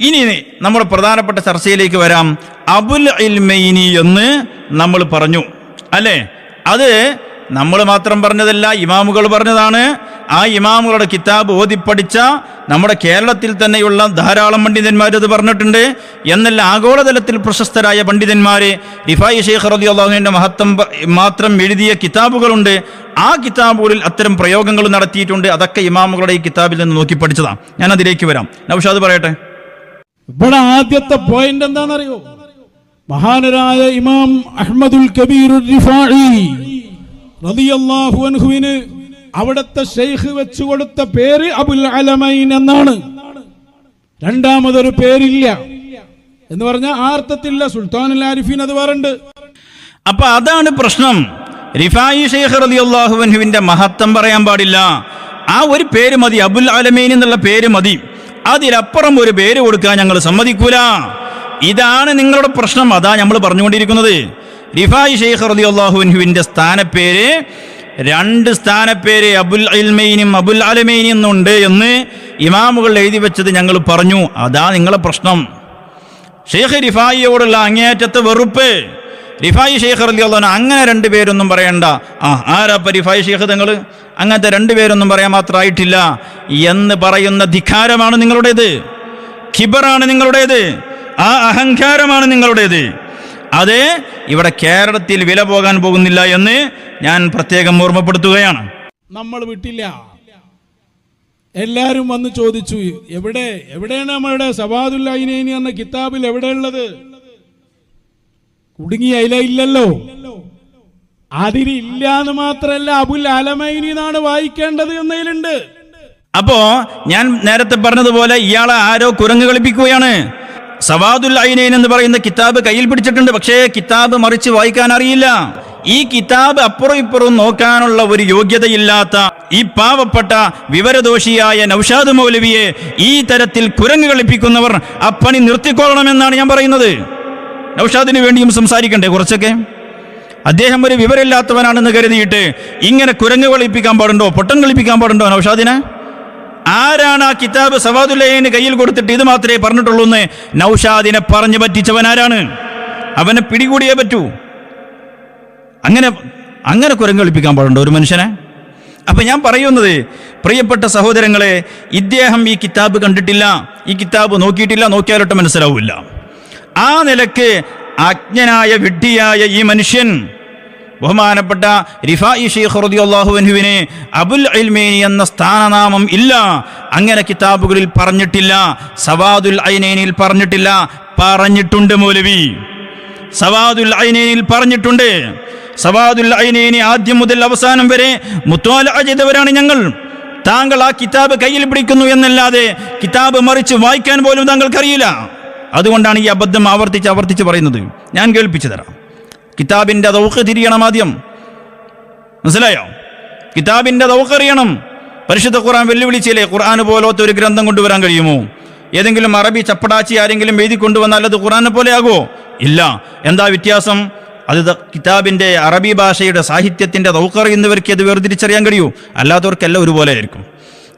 ഇനി നമ്മൾ പ്രധാനപ്പെട്ട ചർച്ചയിലേക്ക് വരാം. അബുൽ ഇൽമൈനി എന്ന് നമ്മൾ പറഞ്ഞു. അല്ലേ? അത് നമ്മൾ മാത്രം പറഞ്ഞതല്ല ഇമാമുകൾ പറഞ്ഞതാണ്. ആ ഇമാമുകളുടെ കിതാബ് ഓതിപ്പടിച്ച നമ്മുടെ കേരളത്തിൽ തന്നെയുള്ള ധാരാളം പണ്ഡിതന്മാർ അത് പറഞ്ഞിട്ടുണ്ട്. എന്നല്ല ആഗോളതലത്തിൽ പ്രശസ്തരായ പണ്ഡിതന്മാർ റിഫായി ഷെയ്ഖ് റബി അള്ളാഹുവിന്റെ മഹത്വം മാത്രം എഴുതിയ കിതാബുകളുണ്ട്. ആ കിതാബുകളിൽ അത്തരം പ്രയോഗങ്ങൾ നടത്തിയിട്ടുണ്ട്. അതൊക്കെ ഇമാമുകളുടെ ഈ കിതാബിൽ നിന്ന് നോക്കി പഠിച്ചതാണ് ഞാൻ അതിലേക്ക് വരാം. നൗഷാദ് പറയട്ടെ. ഇവിടെ ആദ്യത്തെ പോയിന്റ് എന്താണെന്നറിയോ? മഹാനരായ ഇമാം അഹ്മദുൽ കബീർ അവിടത്തെ ഷെയ്ഖ് വെച്ചു കൊടുത്ത പേര് അബുൽ അലമൈൻ എന്നാണ്. രണ്ടാമതൊരു പേരില്ല. എന്ന് പറഞ്ഞാൽ ആർത്ഥത്തില്ല സുൽത്താൻ ആരിഫീൻ അത് പറയുന്നുണ്ട് അപ്പൊ അതാണ് പ്രശ്നം. റിഫായി ഷെയ്ഖ് റതി അള്ളാഹുവിന്റെ മഹത്വം പറയാൻ പാടില്ല. ആ ഒരു പേര് മതി അബുൽ അലമീൻ എന്നുള്ള പേര് മതി. അതിലപ്പുറം ഒരു പേര് കൊടുക്കാൻ ഞങ്ങൾ സമ്മതിക്കൂല. ഇതാണ് നിങ്ങളുടെ പ്രശ്നം. അതാ നമ്മൾ പറഞ്ഞുകൊണ്ടിരിക്കുന്നത്. റിഫായി ഷെയ്ഖ് റതി അള്ളാഹുവിന്റെ സ്ഥാനപ്പേര് രണ്ട് സ്ഥാനപ്പേര് അബുൽ അൽമൈനും അബുൽ അലമൈനും എന്നുണ്ട് എന്ന് ഇമാമുകൾ എഴുതി വെച്ചത് ഞങ്ങൾ പറഞ്ഞു. അതാ നിങ്ങളുടെ പ്രശ്നം. ഷെയ്ഖ് റിഫായിയോടുള്ള അങ്ങേയറ്റത്തെ വെറുപ്പ്. റിഫായി ഷെയ്ഖ് റലി അള്ളഹാൻ അങ്ങനെ രണ്ട് പേരൊന്നും പറയണ്ട. ആ ആരാപ്പ റിഫായി ഷെയ്ഖ് തങ്ങൾ അങ്ങനത്തെ രണ്ട് പേരൊന്നും പറയാൻ മാത്രമായിട്ടില്ല. എന്ന് പറയുന്ന ധിക്കാരമാണ് നിങ്ങളുടേത്. ഖിബറാണ് നിങ്ങളുടേത്. ആ അഹങ്കാരമാണ് നിങ്ങളുടേത്. അത് ഇവിടെ കേരളത്തിൽ വില പോകാൻ പോകുന്നില്ല എന്ന് ഞാൻ പ്രത്യേകം ഓർമ്മപ്പെടുത്തുകയാണ്. നമ്മൾ വിട്ടില്ല. എല്ലാവരും വന്ന് ചോദിച്ചു എവിടെ എവിടെയാണ് നമ്മളുടെ സവാദുല്ലൈനേനി എന്ന കിതാബിൽ എവിടെയുള്ളത്? കുടുങ്ങിയ അതില ഇല്ലല്ലോ. അതിലില്ല എന്ന് മാത്രല്ല അബുൽ അലമൈനി എന്നാണ് വായിക്കേണ്ടത് എന്നതിലുണ്ട്. അപ്പോ ഞാൻ നേരത്തെ പറഞ്ഞതുപോലെ ഇയാളെ ആരോ കുരങ്ങ് കളിപ്പിക്കുകയാണ്. സവാദുൽ ഐനൈൻ എന്ന് പറയുന്ന കിതാബ് കയ്യിൽ പിടിച്ചിട്ടുണ്ട് പക്ഷേ കിതാബ് മറിച്ച് വായിക്കാൻ അറിയില്ല. ഈ കിതാബ് അപ്പുറം ഇപ്പുറം നോക്കാനുള്ള ഒരു യോഗ്യതയില്ലാത്ത ഈ പാവപ്പെട്ട വിവരദോഷിയായ നൌഷാദ് മൗലവിയെ ഈ തരത്തിൽ കുരങ്ങ് കളിപ്പിക്കുന്നവർ അപ്പണി പണി നിർത്തിക്കൊള്ളണമെന്നാണ് ഞാൻ പറയുന്നത്. നൌഷാദിന് വേണ്ടിയും സംസാരിക്കണ്ടേ കുറച്ചൊക്കെ? അദ്ദേഹം ഒരു വിവരമില്ലാത്തവനാണെന്ന് കരുതിയിട്ട് ഇങ്ങനെ കുരങ്ങ് കളിപ്പിക്കാൻ പാടുണ്ടോ? പൊട്ടം കളിപ്പിക്കാൻ പാടുണ്ടോ നൌഷാദിനെ? ആരാണ് ആ കിതാബ് സവാദുല്ലൈന് കയ്യിൽ കൊടുത്തിട്ട് ഇത് മാത്രമേ പറഞ്ഞിട്ടുള്ളൂ എന്ന് നൗഷാദിനെ പറഞ്ഞു പറ്റിച്ചവൻ ആരാണ്? അവനെ പിടികൂടിയേ പറ്റൂ. അങ്ങനെ അങ്ങനെ കുരങ്ങ് കളിപ്പിക്കാൻ പാടുണ്ടോ ഒരു മനുഷ്യനെ? അപ്പൊ ഞാൻ പറയുന്നത് പ്രിയപ്പെട്ട സഹോദരങ്ങളെ ഇദ്ദേഹം ഈ കിതാബ് കണ്ടിട്ടില്ല ഈ കിതാബ് നോക്കിയിട്ടില്ല നോക്കിയാലൊട്ട് മനസ്സിലാവില്ല. ആ നിലയ്ക്ക് അജ്ഞനായ വിഡ്ഢിയായ ഈ മനുഷ്യൻ ബഹുമാനപ്പെട്ട റിഫായി ഷെയ്ഖ് റളിയല്ലാഹുവിനെ അബുൽ അൽമേനി എന്ന സ്ഥാനനാമം ഇല്ല. അങ്ങനെ കിതാബുകളിൽ പറഞ്ഞിട്ടില്ല സവാദുൽ ഐനേനിൽ പറഞ്ഞിട്ടില്ല പറഞ്ഞിട്ടുണ്ട് മൗലവി. സവാദുൽ ഐനേനിൽ പറഞ്ഞിട്ടുണ്ട്. സവാദുൽ ഐനേനി ആദ്യം മുതൽ അവസാനം വരെ മുത്തോല ചെയ്തവരാണ് ഞങ്ങൾ. താങ്കൾ ആ കിതാബ് കയ്യിൽ പിടിക്കുന്നു എന്നല്ലാതെ കിതാബ് മറിച്ച് വായിക്കാൻ പോലും താങ്കൾക്കറിയില്ല. അതുകൊണ്ടാണ് ഈ അബദ്ധം ആവർത്തിച്ച് ആവർത്തിച്ച് പറയുന്നത്. ഞാൻ കേൾപ്പിച്ചു തരാം. കിതാബിന്റെ ദൗഖ് തിരിയണം ആദ്യം. മനസ്സിലായോ? കിതാബിന്റെ ദൗഖ് അറിയണം. പരിശുദ്ധ ഖുർആൻ വെല്ലുവിളിച്ചില്ലേ ഖുർആൻ പോലത്തെ ഒരു ഗ്രന്ഥം കൊണ്ടുവരാൻ കഴിയുമോ? ഏതെങ്കിലും അറബി ചപ്പടാച്ചി ആരെങ്കിലും എഴുതി കൊണ്ടുവന്നാൽ അത് ഖുർആനെ പോലെ ആകുമോ? ഇല്ല. എന്താ വ്യത്യാസം? അത് കിതാബിന്റെ അറബി ഭാഷയുടെ സാഹിത്യത്തിന്റെ ദൗഖ് അറിയുന്നവർക്ക് അത് വേർതിരിച്ചറിയാൻ കഴിയൂ. അല്ലാത്തവർക്കെല്ലാം ഒരുപോലെ ആയിരിക്കും.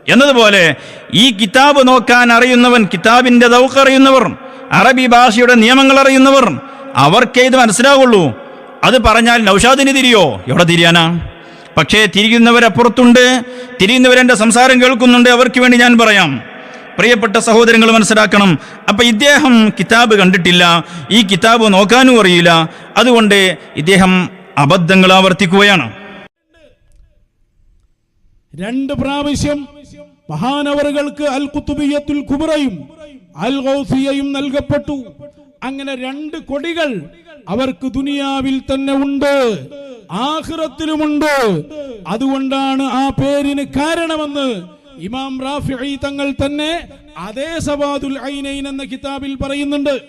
എന്നതുപോലെ ഈ കിതാബ് നോക്കാൻ അറിയുന്നവൻ കിതാബിന്റെ ദൗഖ് അറിയുന്നവർ അറബി ഭാഷയുടെ നിയമങ്ങൾ അറിയുന്നവർ അവർക്കേ ഇത് മനസ്സിലാവുള്ളൂ? അത് പറഞ്ഞാൽ നൗഷാദിന് തിരിയോ? എവിടെ തിരിയാനാ? പക്ഷേ തിരിയുന്നവരപ്പുറത്തുണ്ട്. തിരിയുന്നവരെ സംസാരം കേൾക്കുന്നുണ്ട്. അവർക്ക് വേണ്ടി ഞാൻ പറയാം. പ്രിയപ്പെട്ട സഹോദരങ്ങൾ മനസ്സിലാക്കണം. അപ്പൊ ഇദ്ദേഹം കിതാബ് കണ്ടിട്ടില്ല. ഈ കിതാബ് നോക്കാനും അറിയില്ല. അതുകൊണ്ട് ഇദ്ദേഹം അബദ്ധങ്ങൾ ആവർത്തിക്കുകയാണ്. രണ്ട് പ്രാവശ്യം മഹാനവറുകൾക്ക് അൽ കുത്തുബിയത്തുൽ കുബറയും അൽ നൽകപ്പെട്ടു. അങ്ങനെ രണ്ട് കൊടികൾ അവർക്ക് ദുനിയാവിൽ തന്നെ ഉണ്ട് ആഹ്റത്തിലുമുണ്ട് അതുകൊണ്ടാണ് ആ പേരിന് കാരണമെന്ന് ഇമാം റാഫി തങ്ങൾ തന്നെ അതേ സവാദുൽ ഐനൈൻ എന്ന കിതാബിൽ പറയുന്നുണ്ട്.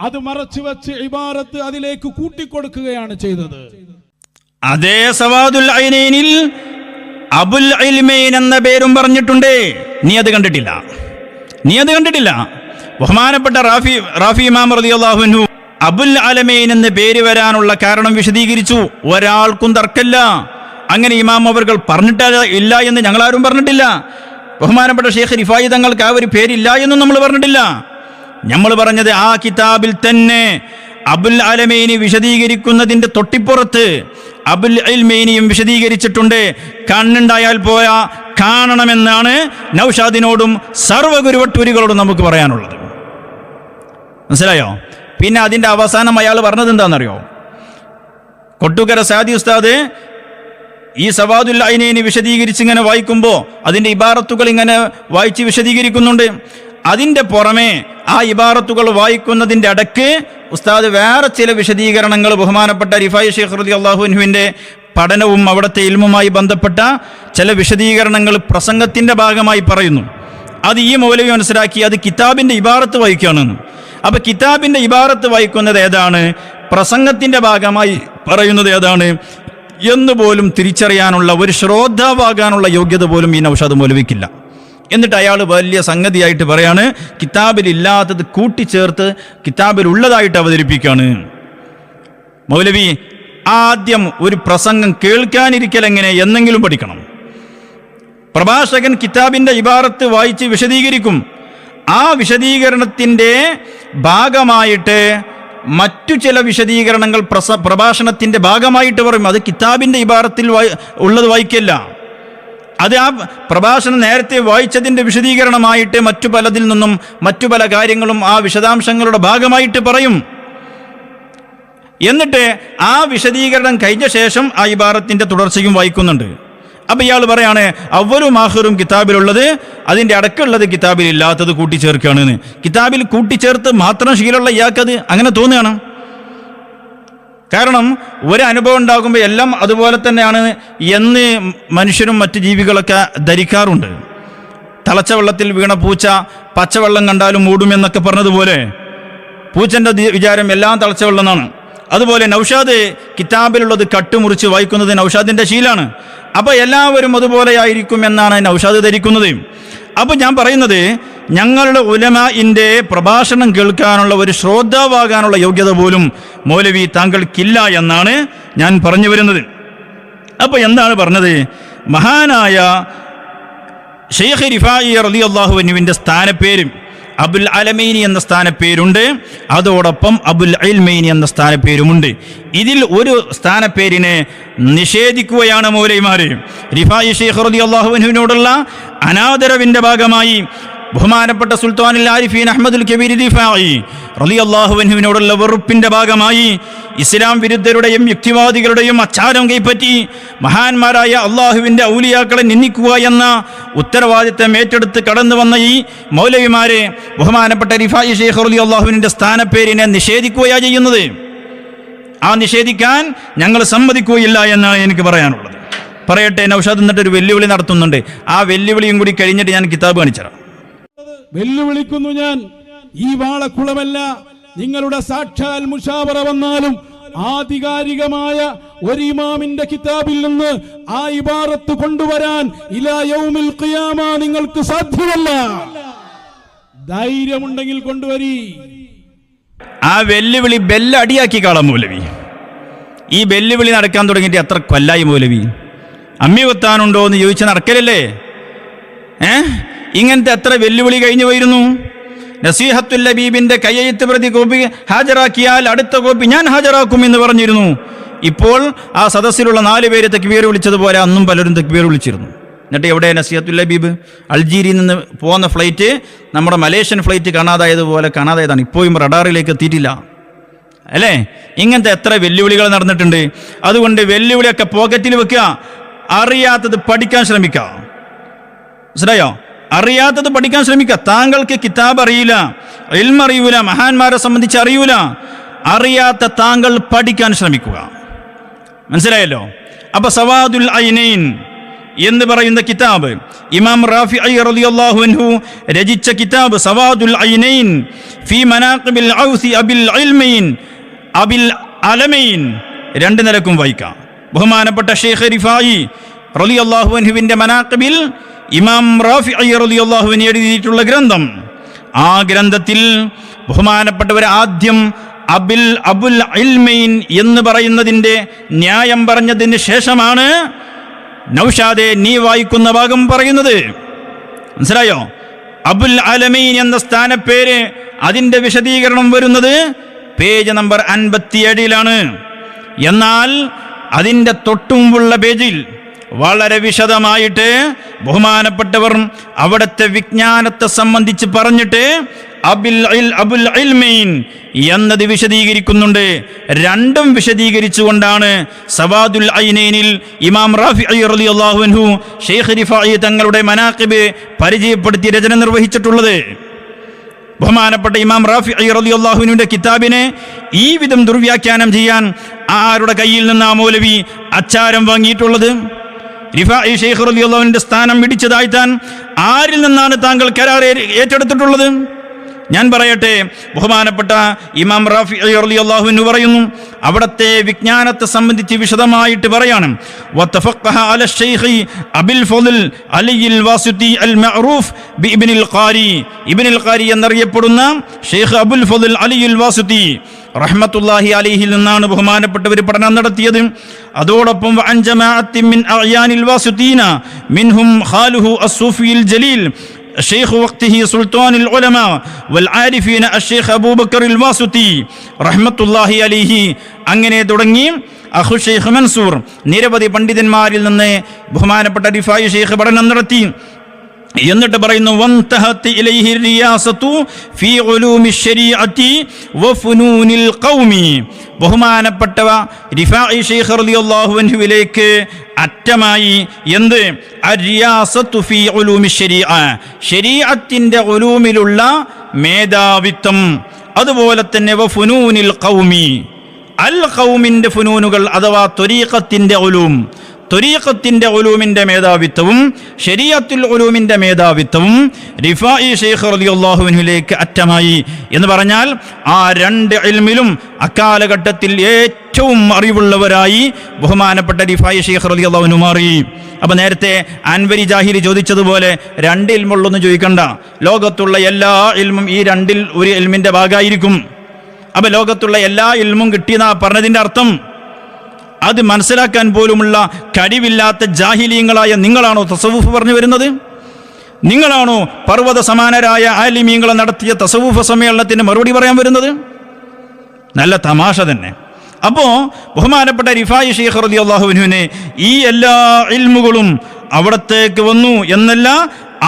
അത് മറച്ചു വെച്ച് ഇബാറത്ത് അതിലേക്ക് കൂട്ടിക്കൊടുക്കുകയാണ് ചെയ്തത്. അതേ സവാദുൽ ഐനൈനിൽ അബുൽ എന്ന പേരും പറഞ്ഞിട്ടുണ്ട്. നീ അത് കണ്ടിട്ടില്ല. നീ അത് കണ്ടിട്ടില്ല? ബഹുമാനപ്പെട്ട റാഫി റാഫി ഇമാം റളിയല്ലാഹുവിനു അബുൽ അലമൈൻ എന്ന് പേര് വരാനുള്ള കാരണം വിശദീകരിച്ചു. ഒരാൾക്കും തർക്കല്ല അങ്ങനെ ഇമാം അവർകൾ പറഞ്ഞിട്ടില്ല ഇല്ല എന്ന് ഞങ്ങളാരും പറഞ്ഞിട്ടില്ല. ബഹുമാനപ്പെട്ട ഷേഖ് റിഫായി തങ്ങൾക്ക് ആ ഒരു പേരില്ല എന്നും നമ്മൾ പറഞ്ഞിട്ടില്ല. നമ്മൾ പറഞ്ഞത് ആ കിതാബിൽ തന്നെ അബുൽ അലമേനി വിശദീകരിക്കുന്നതിന്റെ തൊട്ടിപ്പുറത്ത് അബുൽ അൽമേനിയും വിശദീകരിച്ചിട്ടുണ്ട്. കണ്ണുണ്ടായാൽ പോയാ കാണണമെന്നാണ് നൌഷാദിനോടും സർവഗുരുവട്ടൂരികളോടും നമുക്ക് പറയാനുള്ളത്. മനസ്സിലായോ? പിന്നെ അതിന്റെ അവസാനം അയാൾ പറഞ്ഞത് എന്താണെന്നറിയോ? കൊട്ടുകര സാദി ഉസ്താദ് ഈ സവാദുൽ ഐനേനി വിശദീകരിച്ച് ഇങ്ങനെ വായിക്കുമ്പോൾ അതിന്റെ ഇബാറത്തുകൾ ഇങ്ങനെ വായിച്ച് വിശദീകരിക്കുന്നുണ്ട്. അതിന്റെ പുറമേ ആ ഇബാറത്തുകൾ വായിക്കുന്നതിന്റെ അടക്ക് ഉസ്താദ് വേറെ ചില വിശദീകരണങ്ങൾ ബഹുമാനപ്പെട്ട റിഫായി ഷെയ്ഖ് റതി അള്ളാഹുവിന്റെ പഠനവും അവിടുത്തെ ഇൽമുമായി ബന്ധപ്പെട്ട ചില വിശദീകരണങ്ങൾ പ്രസംഗത്തിന്റെ ഭാഗമായി പറയുന്നു. അത് ഈ മൗലവി മനസ്സിലാക്കി അത് കിതാബിന്റെ ഇബാറത്ത് വായിക്കുകയാണെന്ന്. അപ്പൊ കിതാബിന്റെ ഇബാറത്ത് വായിക്കുന്നത് ഏതാണ്? പ്രസംഗത്തിന്റെ ഭാഗമായി പറയുന്നത് ഏതാണ്? എന്നുപോലും തിരിച്ചറിയാനുള്ള ഒരു ശ്രോതാവാകാനുള്ള യോഗ്യത പോലും ഈ നൗഷാദ് മൗലവിക്കില്ല. എന്നിട്ട് അയാൾ വലിയ സംഗതിയായിട്ട് പറയാണ് കിതാബിലില്ലാത്തത് കൂട്ടിച്ചേർത്ത് കിതാബിലുള്ളതായിട്ട് അവതരിപ്പിക്കുകയാണ്. മൗലവി ആദ്യം ഒരു പ്രസംഗം കേൾക്കാനിരിക്കൽ എങ്ങനെ എന്നെങ്കിലും പഠിക്കണം. പ്രഭാഷകൻ കിതാബിന്റെ ഇബാറത്ത് വായിച്ച് വിശദീകരിക്കും. ആ വിശദീകരണത്തിന്റെ ഭാഗമായിട്ട് മറ്റു ചില വിശദീകരണങ്ങൾ പ്രസ പ്രഭാഷണത്തിന്റെ ഭാഗമായിട്ട് പറയും. അത് കിതാബിന്റെ ഇബാറത്തിൽ ഉള്ളത് വായിക്കല്ല. അത് ആ പ്രഭാഷണം നേരത്തെ വായിച്ചതിന്റെ വിശദീകരണമായിട്ട് മറ്റു പലതിൽ നിന്നും മറ്റു പല കാര്യങ്ങളും ആ വിശദാംശങ്ങളുടെ ഭാഗമായിട്ട് പറയും. എന്നിട്ട് ആ വിശദീകരണം കഴിഞ്ഞ ശേഷം ആ ഇബാറത്തിന്റെ തുടർച്ചയും വായിക്കുന്നുണ്ട്. അപ്പം ഇയാൾ പറയാണ് അവരും ആഹറും കിതാബിലുള്ളത് അതിന്റെ അടക്കമുള്ളത് കിതാബിൽ ഇല്ലാത്തത് കൂട്ടിച്ചേർക്കുകയാണെന്ന്. കിതാബിൽ കൂട്ടിച്ചേർത്ത് മാത്രം ശീലമുള്ള ഇയാൾക്കത് അങ്ങനെ തോന്നുകയാണ്. കാരണം ഒരു അനുഭവം ഉണ്ടാകുമ്പോൾ എല്ലാം അതുപോലെ തന്നെയാണ് എന്ന് മനുഷ്യരും മറ്റ് ജീവികളൊക്കെ ധരിക്കാറുണ്ട്. തിളച്ച വെള്ളത്തിൽ വീണ പൂച്ച പച്ചവെള്ളം കണ്ടാലും മൂടുമെന്നൊക്കെ പറഞ്ഞതുപോലെ പൂച്ചന്റെ വിചാരം എല്ലാം തിളച്ച വെള്ളം എന്നാണ് അതുപോലെ നൗഷാദ് കിതാബിലുള്ളത് കട്ടുമുറിച്ച് വായിക്കുന്നത് നൗഷാദിന്റെ ശീലാണ്. അപ്പോൾ എല്ലാവരും അതുപോലെ ആയിരിക്കും എന്നാണ് നൗഷാദ് ധരിക്കുന്നത്. അപ്പോൾ ഞാൻ പറയുന്നത് ഞങ്ങളുടെ ഉലമയിന്റെ പ്രഭാഷണം കേൾക്കാനുള്ള ഒരു ശ്രോതാവാകാനുള്ള യോഗ്യത പോലും മൗലവി താങ്കൾക്കില്ല എന്നാണ് ഞാൻ പറഞ്ഞു വരുന്നത്. അപ്പോൾ എന്താണ് പറഞ്ഞത്? മഹാനായ ഷെയ്ഖ് റിഫായി റലി അള്ളാഹുവിനുവിന്റെ സ്ഥാനപ്പേരും അബുൽ അലമൈനി എന്ന സ്ഥാനപ്പേരുണ്ട്. അതോടൊപ്പം അബുൽ അൽമൈനി എന്ന സ്ഥാനപ്പേരുമുണ്ട്. ഇതിൽ ഒരു സ്ഥാനപ്പേരിനെ നിഷേധിക്കുകയാണ് മൗലൈമാർ റിഫായി ഷെയ്ഖ് റലി അള്ളാഹുവിനുവിനോടുള്ള അനാദരവിന്റെ ഭാഗമായി ബഹുമാനപ്പെട്ട സുൽത്താനിൽ ആരിഫീൻ അഹമ്മദുൽ കബീർ റിഫായി റളിയല്ലാഹുവിനോടുള്ള വെറുപ്പിന്റെ ഭാഗമായി ഇസ്ലാം വിരുദ്ധരുടെയും യുക്തിവാദികളുടെയും അച്ചാരം കൈപ്പറ്റി മഹാന്മാരായ അള്ളാഹുവിന്റെ ഔലിയാക്കളെ നിന്ദിക്കുക എന്ന ഉത്തരവാദിത്തം ഏറ്റെടുത്ത് കടന്നു വന്ന ഈ മൗലവിമാരെ ബഹുമാനപ്പെട്ട റിഫായി ഷെയ്ഖ് റലി അള്ളാഹുവിന്റെ സ്ഥാനപ്പേരിനെ നിഷേധിക്കുകയാ ചെയ്യുന്നത്. ആ നിഷേധിക്കാൻ ഞങ്ങൾ സമ്മതിക്കുകയില്ല എന്നാണ് എനിക്ക് പറയാനുള്ളത്. പറയട്ടെ നൗഷാദ് എന്നിട്ടൊരു വെല്ലുവിളി നടത്തുന്നുണ്ട്. ആ വെല്ലുവിളിയും കൂടി കഴിഞ്ഞിട്ട് ഞാൻ കിതാബ് കാണിച്ചുതരാം. വെല്ലുവിളിക്കുന്നു ഞാൻ. ഈ വാളക്കുളമല്ല നിങ്ങളുടെ സാക്ഷാൽ മുഷാവറ വന്നാലും ആധികാരികമായ ഒരു ഇമാമിന്റെ കിതാബിൽ നിന്ന് ആ ഇബാറത്ത് കൊണ്ടുവരാൻ ഇലാ യൗമിൽ നിങ്ങൾക്ക് സാധ്യമല്ല. ധൈര്യമുണ്ടെങ്കിൽ കൊണ്ടുവരി. ആ വെല്ലുവിളി ബെല്ലടിയാക്കി കാളാം മൗലവി. ഈ വെല്ലുവിളി നടക്കാൻ തുടങ്ങിയിട്ട് എത്ര കൊല്ലായി മൗലവി. അമ്മി കൊത്താനുണ്ടോ എന്ന് ചോദിച്ച് നടക്കലല്ലേ? ഏ? ഇങ്ങനത്തെ എത്ര വെല്ലുവിളി കഴിഞ്ഞു വരുന്നു നസീഹത്തുൽ ലബീബിന്റെ കയ്യെഴുത്ത് പ്രതി കോപ്പി ഹാജരാക്കിയാൽ അടുത്ത കോപ്പി ഞാൻ ഹാജരാക്കും എന്ന് പറഞ്ഞിരുന്നു. ഇപ്പോൾ ആ സദസ്സിലുള്ള നാല് പേര് തെക്കുപേർ വിളിച്ചതുപോലെ അന്നും പലരും തെക്കുപേർ വിളിച്ചിരുന്നു. എന്നിട്ട് എവിടെ നസീഹത്തുൽ ലബീബ്? അൾജീരിയിൽ നിന്ന് പോകുന്ന ഫ്ലൈറ്റ് നമ്മുടെ മലേഷ്യൻ ഫ്ലൈറ്റ് കാണാതായതുപോലെ കാണാതായതാണ്. ഇപ്പോഴും റഡാറിലേക്ക് എത്തിയിട്ടില്ല. അല്ലേ? ഇങ്ങനത്തെ എത്ര വെല്ലുവിളികൾ നടന്നിട്ടുണ്ട്. അതുകൊണ്ട് വെല്ലുവിളിയൊക്കെ പോക്കറ്റിൽ വെക്കുക. അറിയാത്തത് പഠിക്കാൻ ശ്രമിക്കുക. മനസ്സിലായോ? അറിയാത്തത് പഠിക്കാൻ ശ്രമിക്കുക. താങ്കൾക്ക് കിതാബ് അറിയില്ല ഇൽമ അറിയൂല മഹാന്മാരെ സംബന്ധിച്ച് അറിയൂല. അറിയാത്ത താങ്കൾ പഠിക്കാൻ ശ്രമിക്കുക. മനസ്സിലായല്ലോ? അപ്പൊ സവാദുൽ ഐനൈൻ എന്ന് പറയുന്ന കിതാബ് ഇമാം റാഫി റളിയല്ലാഹു അൻഹു രചിച്ച കിതാബ് സവാദുൽ ഐനൈൻ ഫി മനാഖിബിൽ ഔസി അബിൽ ഇൽമൈൻ അബിൽ അലമൈൻ രണ്ട് നിലക്കും വായിക്കാം. ബഹുമാനപ്പെട്ട ഷെയ്ഖ് റിഫായി റളിയല്ലാഹു അൻഹുവിന്റെ മനാഖിബിൽ ഇമാം റാഫി റളിയല്ലാഹുവിന് എഴുതിയിട്ടുള്ള ഗ്രന്ഥം. ആ ഗ്രന്ഥത്തിൽ ബഹുമാനപ്പെട്ടവർ ആദ്യം അബിൽ അബുൽ ഇൽമൈൻ എന്ന് പറയുന്നതിന്റെ ന്യായം പറഞ്ഞതിന് ശേഷമാണ് നൗഷാദെ നീ വായിക്കുന്ന ഭാഗം പറയുന്നത്. മനസ്സിലായോ? അബുൽ അലമീൻ എന്ന സ്ഥാനപ്പേര് അതിന്റെ വിശദീകരണം വരുന്നത് പേജ് നമ്പർ അൻപത്തിയേഴിലാണ്. എന്നാൽ അതിന്റെ തൊട്ടുമുമ്പുള്ള പേജിൽ വളരെ വിശദമായിട്ട് ബഹുമാനപ്പെട്ടവർ അവിടുത്തെ വിജ്ഞാനത്തെ സംബന്ധിച്ച് പറഞ്ഞിട്ട് അബിൽ അബുൽ എന്നത് വിശദീകരിക്കുന്നുണ്ട്. രണ്ടും വിശദീകരിച്ചുകൊണ്ടാണ് സവാദുൽ ഐനൈനിൽ ഇമാം റാഫി ഷെയ്ഖ് റിഫായി തങ്ങളുടെ മനാക്കിബ് പരിചയപ്പെടുത്തി രചന നിർവഹിച്ചിട്ടുള്ളത്. ബഹുമാനപ്പെട്ട ഇമാം റാഫി റളിയല്ലാഹുവിന്റെ കിതാബിനെ ഈ വിധം ദുർവ്യാഖ്യാനം ചെയ്യാൻ ആരുടെ കയ്യിൽ നിന്ന് ആ മൗലവി അച്ചാരം വാങ്ങിയിട്ടുള്ളത്? റിഫായി ഷെയ്ഖ് റലിയുള്ളവന്റെ സ്ഥാനം പിടിച്ചതായി താൻ ആരിൽ നിന്നാണ് താങ്കൾ കരാർ ഏറ്റെടുത്തിട്ടുള്ളത്? ഞാൻ പറയട്ടെ ബഹുമാനപ്പെട്ട ഇമാം റാഫി അള്ളാഹുവിന് പറയുന്നു അവിടത്തെ വിജ്ഞാനത്തെ സംബന്ധിച്ച് വിശദമായിട്ട് പറയാണ്. അബിൽ ഫദൽ അലിയിൽ വാസിതി അൽ മഅറൂഫ് ബി ഇബ്നിൽ ഖാരി. ഇബ്നിൽ ഖാരി എന്നറിയപ്പെടുന്ന ഷെയ്ഖ് അബുൽ ഫദൽ അലിയിൽ വാസിതി റഹ്മത്തുല്ലാഹി അലൈഹിൽ നിന്നാണ് ബഹുമാനപ്പെട്ടവർ പഠനം നടത്തിയത് അതോടൊപ്പം വഅൻ ജമാഅത്തിൻ മിൻ അഅയാനിൽ വാസുത്തീന മിൻഹും ഖാലുഹു അസ്സൂഫിയിൽ ജലീൽ شيخ وقته سلطان العلماء والعارفين الشيخ أبو بكر الواسطي رحمة الله عليه അങ്ങനെ തുടങ്ങി അഹു ഷെയ്ഖ് മൻസൂർ നിരവധി പണ്ഡിതന്മാരിൽ നിന്ന് ബഹുമാനപ്പെട്ട റിഫായി ഷെയ്ഖ് പഠനം നടത്തി എന്നിട്ട് പറയുന്നു വന്തഹത്ത് ഇലൈഹി റിയാസത്തു ഫീ ഉലൂമി ശരീഅത്തി വഫുനൂനിൽ ഖൗമി. ബഹുമാനപ്പെട്ടവ റിഫായി ഷെയ്ഖ് റളിയല്ലാഹു അൻഹുവിലേക്ക് അറ്റമായി എന്ത്? അരിയാസത്തു ഫീ ഉലൂമി ശരീഅ ശരീഅത്തിന്റെ ഉലൂമിലുള്ള മേധാവിത്വം. അതുപോലെ തന്നെ വഫുനൂനിൽ ഖൗമി. അൽ ഖൗമിന്റെ ഫുനൂനുകൾ അഥവാ ത്വരീഖത്തിന്റെ ഉലൂം. ത്വരീഖത്തിന്റെ ഒലൂമിന്റെ മേധാവിത്വവും ശരീഅത്തുൽ ഒലൂമിന്റെ മേധാവിത്വവും റിഫായി ഷെയ്ഖ് റലിയുള്ളാഹുവിനിലേക്ക് അറ്റമായി എന്ന് പറഞ്ഞാൽ ആ രണ്ട് ഇൽമിലും അക്കാലഘട്ടത്തിൽ ഏറ്റവും അറിവുള്ളവരായി ബഹുമാനപ്പെട്ട റിഫായി ഷെയ്ഖ് റളിയല്ലാഹുവിനു മാറി. അപ്പം നേരത്തെ അൻവരി ജാഹിരി ചോദിച്ചതുപോലെ രണ്ട് ഇൽമുള്ളൊന്നും ചോദിക്കണ്ട. ലോകത്തുള്ള എല്ലാ ഇൽമും ഈ രണ്ടിൽ ഒരു ഇൽമിന്റെ ഭാഗമായിരിക്കും അപ്പം ലോകത്തുള്ള എല്ലാ ഇൽമും കിട്ടിയെന്നാ പറഞ്ഞതിന്റെ അർത്ഥം? അത് മനസ്സിലാക്കാൻ പോലുമുള്ള കഴിവില്ലാത്ത ജാഹിലീങ്ങളായ നിങ്ങളാണോ തസവൂഫ് പറഞ്ഞു വരുന്നത്? നിങ്ങളാണോ പർവത സമാനരായ ആലിമീങ്ങളെ നടത്തിയ തസവൂഫ സമ്മേളനത്തിന് മറുപടി പറയാൻ വരുന്നത്? നല്ല തമാശ തന്നെ. അപ്പോൾ ബഹുമാനപ്പെട്ട റിഫായി ഷെയ്ഖ് റതി അള്ളാഹുവിനുവിനെ ഈ എല്ലാ ഇൽമുകളും അവിടത്തേക്ക് വന്നു എന്നല്ല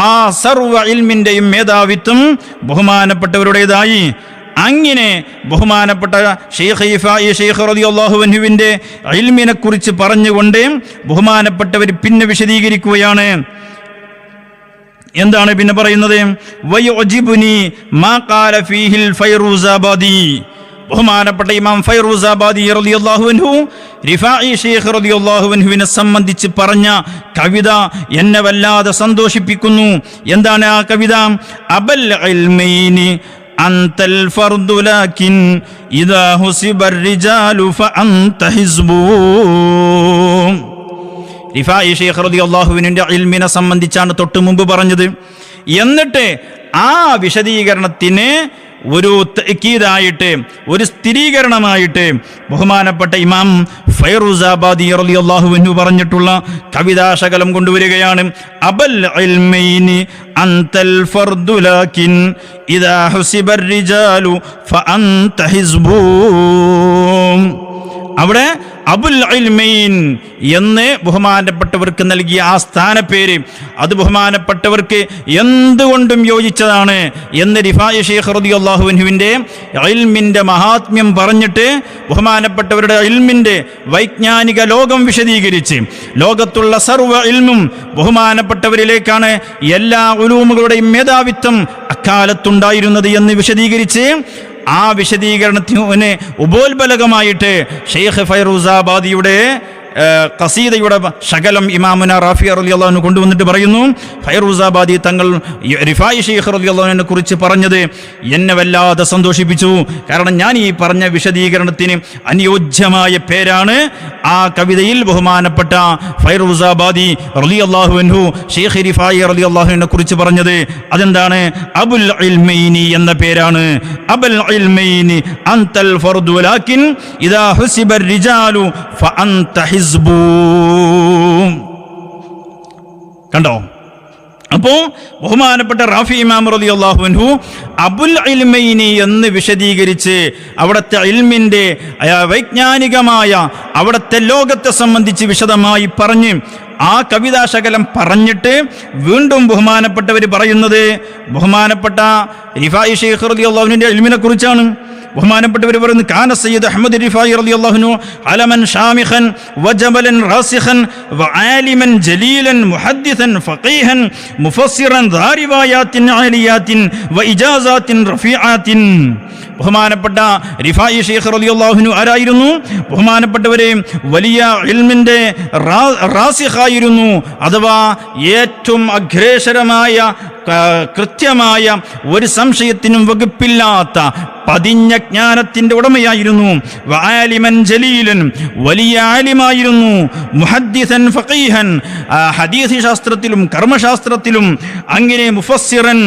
ആ സർവ ഇൽമിന്റെയും മേധാവിത്വം ബഹുമാനപ്പെട്ടവരുടേതായി. അങ്ങനെ ബഹുമാനപ്പെട്ട ഷെയ്ഖ് ഇഫായി ഷെയ്ഖ് റതി അള്ളാഹുവിനുവിന്റെ ഇൽമിനെ കുറിച്ച് പറഞ്ഞുകൊണ്ട് ബഹുമാനപ്പെട്ടവർ പിന്നെ വിശദീകരിക്കുകയാണ്. എന്താണ് പിന്നെ പറയുന്നത്? ബഹുമാനപ്പെട്ട ഇമാം ഫൈറൂസാബാദി റളിയല്ലാഹു അൻഹു റിഫായി ഷെയ്ഖ് റളിയല്ലാഹു അൻഹുവിനെ സംബന്ധിച്ച് പറഞ്ഞ കവിത എന്നെ വല്ലാതെ സന്തോഷിപ്പിക്കുന്നു. എന്താണ് ആ കവിത? അബൽ ഇൽമൈനി അന്തൽ ഫർദു ലാകിൻ ഇദാ ഹുസിബർ റിജാലു ഫഅന്ത ഹിസ്ബൂ. റിഫായി ഷെയ്ഖ് റളിയല്ലാഹുവിന്റെ ഇൽമിനെ സംബന്ധിച്ചാണ് തൊട്ടു മുമ്പ് പറഞ്ഞത്. എന്നിട്ട് ആ വിശദീകരണത്തിന് ഒരു തക്കീതായിട്ട് ഒരു സ്ഥിരീകരണമായിട്ട് ബഹുമാനപ്പെട്ട ഇമാം ഫൈറുസാബാദി റളിയല്ലാഹുവിനു പറഞ്ഞിട്ടുള്ള കവിതാശകലം കൊണ്ടുവരികയാണ്. അബൽ അന്തൽ ഇദാ ഫഅന്ത അവിടെ അബുൽ ഇൽമീൻ എന്ന് ബഹുമാനപ്പെട്ടവർക്ക് നൽകിയ ആ സ്ഥാനപ്പേര്. അത് ബഹുമാനപ്പെട്ടവർക്ക് എന്തുകൊണ്ടും യോജിച്ചതാണ് എന്ന് റിഫായി ഷെയ്ഖ് അള്ളാഹുവിൻഹുവിന്റെ ഇൽമിന്റെ മഹാത്മ്യം പറഞ്ഞിട്ട് ബഹുമാനപ്പെട്ടവരുടെ ഇൽമിന്റെ വൈജ്ഞാനിക ലോകം വിശദീകരിച്ച് ലോകത്തുള്ള സർവ ഇൽമും ബഹുമാനപ്പെട്ടവരിലേക്കാണ് എല്ലാ ഉലൂമുകളുടെയും മേധാവിത്വം അക്കാലത്തുണ്ടായിരുന്നത് എന്ന് വിശദീകരിച്ച് ആ വിശദീകരണത്തിന് ഉപോത്ബലകമായിട്ട് ഷെയ്ഖ് ഫൈറൂസാബാദിയുടെ കസീദയുടെ ശകലം ഇമാമുന റാഫി അറലി അള്ളാഹുന് കൊണ്ടുവന്നിട്ട് പറയുന്നു ഫൈറൂസാബാദി തങ്ങൾ റിഫായി ഷെയ്ഖ് അറലി അള്ളാഹുവിനെ കുറിച്ച് പറഞ്ഞത് എന്നെ വല്ലാതെ സന്തോഷിപ്പിച്ചു. കാരണം ഞാൻ ഈ പറഞ്ഞ വിശദീകരണത്തിന് അനുയോജ്യമായ പേരാണ് ആ കവിതയിൽ ബഹുമാനപ്പെട്ട ഫൈറൂസാബാദി റലി അള്ളാഹുവിൻഹു ഷെയ്ഖ് റിഫായി അറലി അള്ളാഹുവിനെ കുറിച്ച് പറഞ്ഞത്. അതെന്താണ്? അബുൽ ഇൽമൈനി എന്ന പേരാണ്. അബുൽ ഇൽമൈനി അന്തൽ ഫർദു ലാകിൻ ഇദാ ഹുസിബർ റിജാലു ഫഅന്ത ഹിസ്ബൂ കണ്ടോ അപ്പോ ബഹുമാനപ്പെട്ട റാഫി ഇമാം റലി അള്ളാഹുൻഹു അബുൽ ഇൽമൈനി എന്ന് വിശദീകരിച്ച് അവിടുത്തെ ഇൽമിന്റെ വൈജ്ഞാനികമായ അവിടുത്തെ ലോകത്തെ സംബന്ധിച്ച് വിശദമായി പറഞ്ഞ് ആ കവിതാശകലം പറഞ്ഞിട്ട് വീണ്ടും ബഹുമാനപ്പെട്ടവർ പറയുന്നത് ബഹുമാനപ്പെട്ട റിഫായി ഷെയ്ഖ് റലി അള്ളാഹുവിന്റെ ഇൽമിനെ കുറിച്ചാണ്. ബഹുമാനപ്പെട്ടവർ പറയുന്നു കാന സയ്യിദ് അഹമ്മദ് റിഫായി റളിയല്ലാഹു അൻഹു അലമൻ ഷാമിഖൻ വജബലൻ റാസിഖൻ വആലിമൻ ജലീലൻ മുഹദ്ദിസൻ ഫഖീഹൻ മുഫസ്സിറൻ ദാരിവായാത്തിൻ ആലിയാത്തിൻ വഇജാസാത്തിൻ റഫീആത്തിൻ. ബഹുമാനപ്പെട്ട റിഫായി ഷെയ്ഖ് അൻഹു ആരായിരുന്നു? ബഹുമാനപ്പെട്ടവരെ വലിയ ഇൽമിന്റെ റാസിഖായിരുന്നു അഥവാ ഏറ്റവും അഗ്രേസരമായ ക- കൃത്യമായ ഒരു സംശയത്തിനും വകുപ്പില്ലാത്ത പതിഞ്ഞ ജ്ഞാനത്തിന്റെ ഉടമയായിരുന്നു. വാലിമൻ ജലീലൻ വലിയ ആലിമായിരുന്നു. മുഹദ്ദിസൻ ഫഖീഹൻ ഹദീസ് ശാസ്ത്രത്തിലും കർമ്മശാസ്ത്രത്തിലും അങ്ങനെ മുഫസ്സിറൻ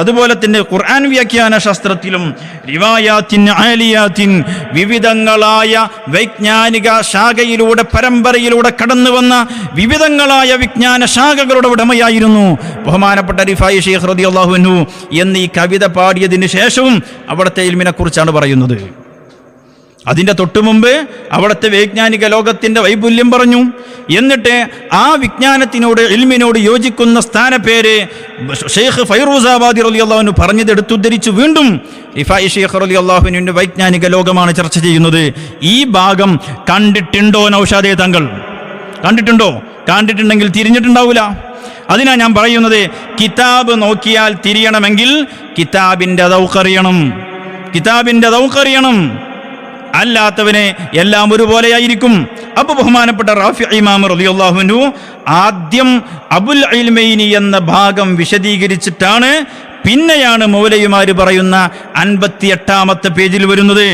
അതുപോലെ തന്നെ ഖുർആൻ വ്യാഖ്യാന ശാസ്ത്രത്തിലും റിവായാത്തിൻ ആലിയാത്തിൻ വിവിധങ്ങളായ വൈജ്ഞാനിക ശാഖയിലൂടെ പരമ്പരയിലൂടെ കടന്നു വന്ന വിവിധങ്ങളായ വിജ്ഞാന ശാഖകളുടെ ഉടമയായിരുന്നു. ബഹുമാനപ്പെട്ട റിഫായി ഷെയ്ഖ് റളിയല്ലാഹു അൻഹു എന്ന് ഈ കവിത പാടിയതിനു ശേഷവും അവിടുത്തെ ഇൽമിനെ കുറിച്ചാണ് പറയുന്നത്. അതിന്റെ തൊട്ടു മുമ്പ് അവിടുത്തെ വൈജ്ഞാനിക ലോകത്തിന്റെ വൈപുല്യം പറഞ്ഞു. എന്നിട്ട് ആ വിജ്ഞാനത്തിനോട് ഇൽമിനോട് യോജിക്കുന്ന സ്ഥാനപ്പേര് ഷെയ്ഖ് ഫൈറൂസാബാദി അലി അള്ളാഹുനു പറഞ്ഞത് എടുത്തുദ്ധരിച്ചു വീണ്ടും ഇഫായി ഷെയ്ഖ് അലി അള്ളാഹുവിന്റെ വൈജ്ഞാനിക ലോകമാണ് ചർച്ച ചെയ്യുന്നത്. ഈ ഭാഗം കണ്ടിട്ടുണ്ടോ നൗഷാദേ തങ്ങൾ കണ്ടിട്ടുണ്ടോ? കണ്ടിട്ടുണ്ടെങ്കിൽ തിരിഞ്ഞിട്ടുണ്ടാവില്ല അതിനാ ഞാൻ പറയുന്നത് കിതാബ് നോക്കിയാൽ തിരിയണമെങ്കിൽ കിതാബിന്റെ ദൗക്കറിയണം കിതാബിന്റെ ദൗക്കറിയണം അല്ലാത്തവനെ എല്ലാം ഒരുപോലെയായിരിക്കും. അപ്പൊ ബഹുമാനപ്പെട്ട റാഫി ഇമാം റലിയുള്ളാഹുനു ആദ്യം അബുൽ ഇൽമൈനി എന്ന ഭാഗം വിശദീകരിച്ചിട്ടാണ് പിന്നെയാണ് മൗലയുമാര് പറയുന്ന അൻപത്തിയെട്ടാമത്തെ പേജിൽ വരുന്നത്.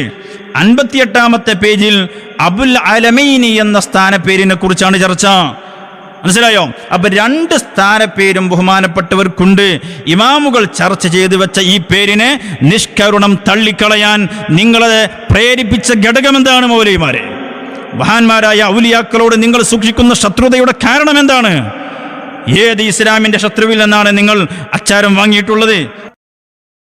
അൻപത്തിയെട്ടാമത്തെ പേജിൽ അബുൽ അലമൈനി എന്ന സ്ഥാനപ്പേരിനെ കുറിച്ചാണ് ചർച്ച. മനസ്സിലായോ? അപ്പൊ രണ്ട് സ്ഥാനപ്പേരും ബഹുമാനപ്പെട്ടവർക്കുണ്ട്. ഇമാമുകൾ ചർച്ച ചെയ്തു വെച്ച ഈ പേരിനെ നിഷ്കരുണം തള്ളിക്കളയാൻ നിങ്ങളെ പ്രേരിപ്പിച്ച ഘടകം എന്താണ് മൗലയിമാരെ മഹാന്മാരായ ഔലിയാക്കളോട് നിങ്ങൾ സൂക്ഷിക്കുന്ന ശത്രുതയുടെ കാരണം എന്താണ്? ഏത് ഇസ്ലാമിന്റെ ശത്രുവിൽ നിന്നാണ് നിങ്ങൾ അച്ചാരം വാങ്ങിയിട്ടുള്ളത്?